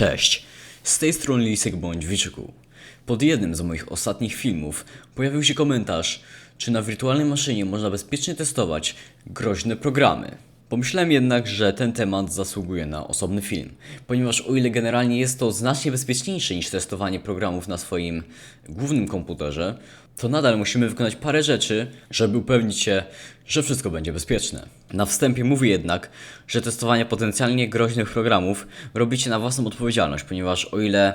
Cześć, z tej strony Lisek bądź Wilczyku. Pod jednym z moich ostatnich filmów pojawił się komentarz, czy na wirtualnej maszynie można bezpiecznie testować groźne programy. Pomyślałem jednak, że ten temat zasługuje na osobny film, ponieważ o ile generalnie jest to znacznie bezpieczniejsze niż testowanie programów na swoim głównym komputerze, to nadal musimy wykonać parę rzeczy, żeby upewnić się, że wszystko będzie bezpieczne. Na wstępie mówię jednak, że testowanie potencjalnie groźnych programów robicie na własną odpowiedzialność, ponieważ o ile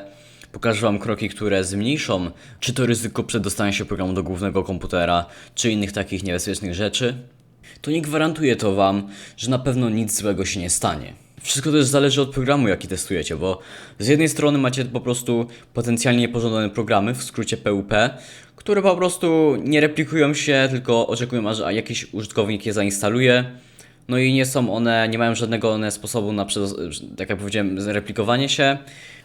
pokażę Wam kroki, które zmniejszą czy to ryzyko przedostania się programu do głównego komputera, czy innych takich niebezpiecznych rzeczy, to nie gwarantuje to Wam, że na pewno nic złego się nie stanie. Wszystko też zależy od programu, jaki testujecie, bo z jednej strony macie po prostu potencjalnie niepożądane programy, w skrócie PUP, które po prostu nie replikują się, tylko oczekują aż jakiś użytkownik je zainstaluje. No i nie są one, nie mają żadnego one sposobu na, tak jak powiedziałem, replikowanie się.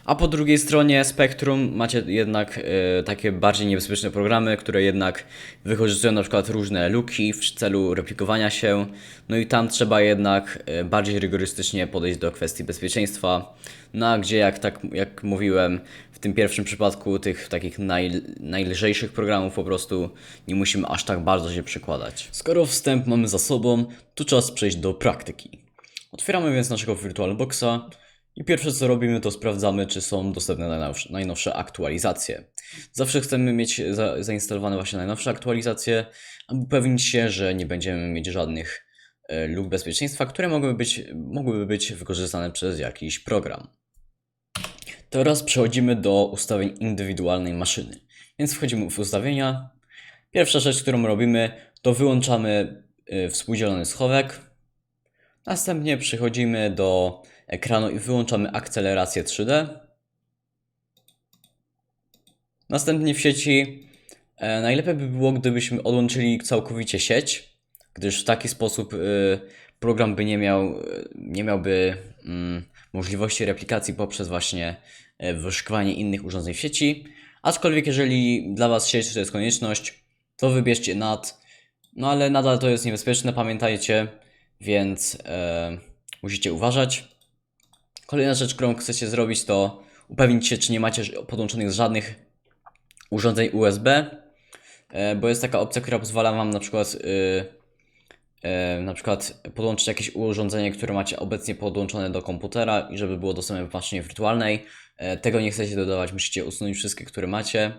A po drugiej stronie spektrum macie jednak e, takie bardziej niebezpieczne programy, które jednak wykorzystują na przykład różne luki w celu replikowania się. No i tam trzeba jednak e, bardziej rygorystycznie podejść do kwestii bezpieczeństwa. No a gdzie jak tak jak mówiłem, w tym pierwszym przypadku tych takich naj, najlżejszych programów po prostu nie musimy aż tak bardzo się przykładać. Skoro wstęp mamy za sobą, to czas przejść do praktyki. Otwieramy więc naszego VirtualBoxa i pierwsze co robimy to sprawdzamy czy są dostępne najnowsze, aktualizacje. Zawsze chcemy mieć za, zainstalowane właśnie najnowsze aktualizacje, aby upewnić się, że nie będziemy mieć żadnych e, luk bezpieczeństwa, które mogłyby być, mogłyby być wykorzystane przez jakiś program. Teraz przechodzimy do ustawień indywidualnej maszyny. Więc wchodzimy w ustawienia. Pierwsza rzecz, którą robimy, to wyłączamy y, współdzielony schowek. Następnie przechodzimy do ekranu i wyłączamy akcelerację 3D. Następnie w sieci e, najlepiej by było, gdybyśmy odłączyli całkowicie sieć, gdyż w taki sposób y, program by nie miał, y, nie miałby mm, możliwości replikacji poprzez właśnie e, wyszukiwanie innych urządzeń w sieci. Aczkolwiek jeżeli dla Was sieć to jest konieczność, to wybierzcie NAT. No ale nadal to jest niebezpieczne, pamiętajcie, więc e, musicie uważać. Kolejna rzecz, którą chcecie zrobić, to upewnić się, czy nie macie podłączonych żadnych urządzeń USB, e, bo jest taka opcja, która pozwala Wam na przykład, y, e, na przykład podłączyć jakieś urządzenie, które macie obecnie podłączone do komputera i żeby było dostępne w maszynie wirtualnej. E, Tego nie chcecie dodawać, musicie usunąć wszystkie, które macie.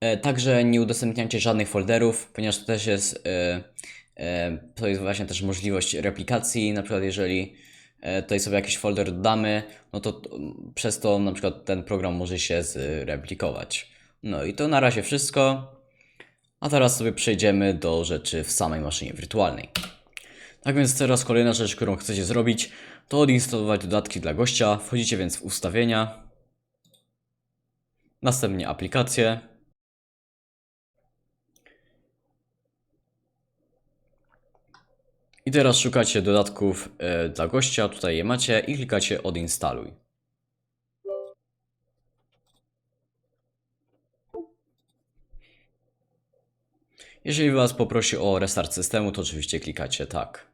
E, Także nie udostępniajcie żadnych folderów, ponieważ to też jest, e, e, to jest właśnie też możliwość replikacji. Na przykład, jeżeli e, tutaj sobie jakiś folder dodamy, no to przez to na przykład ten program może się zreplikować. No i to na razie wszystko. A teraz sobie przejdziemy do rzeczy w samej maszynie wirtualnej. Tak więc teraz kolejna rzecz, którą chcecie zrobić, to odinstalować dodatki dla gościa. Wchodzicie więc w ustawienia, następnie aplikacje. I teraz szukacie dodatków e, dla gościa, tutaj je macie i klikacie odinstaluj. Jeżeli Was poprosi o restart systemu, to oczywiście klikacie tak.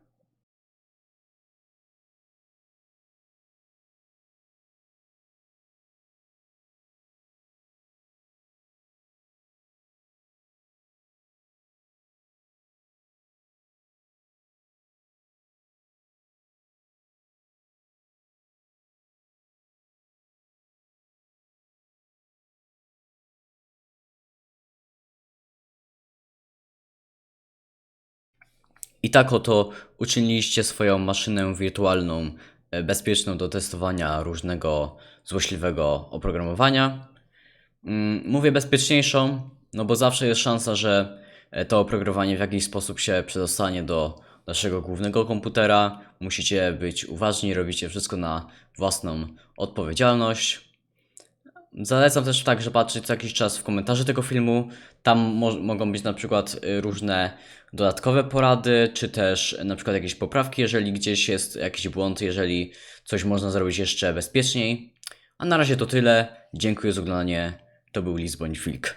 I tak oto uczyniliście swoją maszynę wirtualną e, bezpieczną do testowania różnego złośliwego oprogramowania. Mm, Mówię bezpieczniejszą, no bo zawsze jest szansa, że e, to oprogramowanie w jakiś sposób się przedostanie do naszego głównego komputera. Musicie być uważni, robicie wszystko na własną odpowiedzialność. Zalecam też także patrzeć co jakiś czas w komentarze tego filmu. Tam mo mogą być na przykład y, różne dodatkowe porady, czy też na przykład jakieś poprawki, jeżeli gdzieś jest jakiś błąd, jeżeli coś można zrobić jeszcze bezpieczniej. A na razie to tyle. Dziękuję za oglądanie. To był Lizboń Wilk.